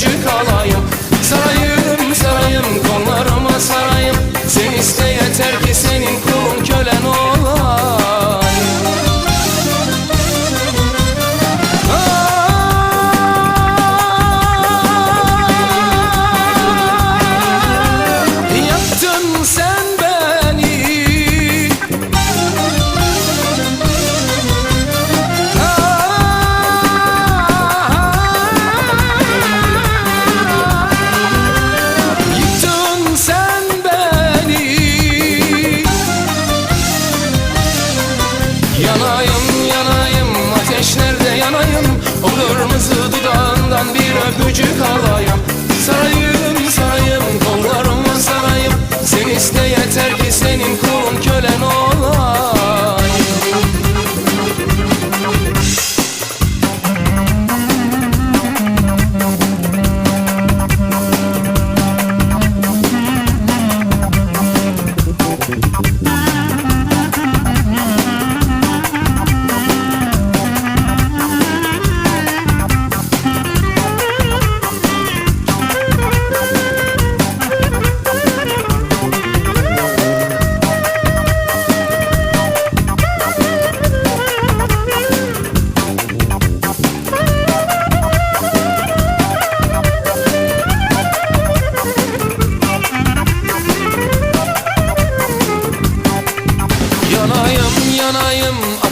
öpücük alayım Sarayı Включи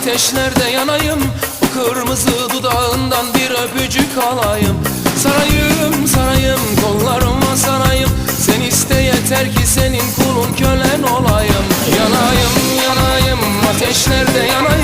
ateşlerde yanayım. Bu kırmızı dudağından bir öpücük alayım. Sarayım sarayım kollarıma sarayım. Sen iste yeter ki senin kulun kölen olayım. Yanayım yanayım ateşlerde yanayım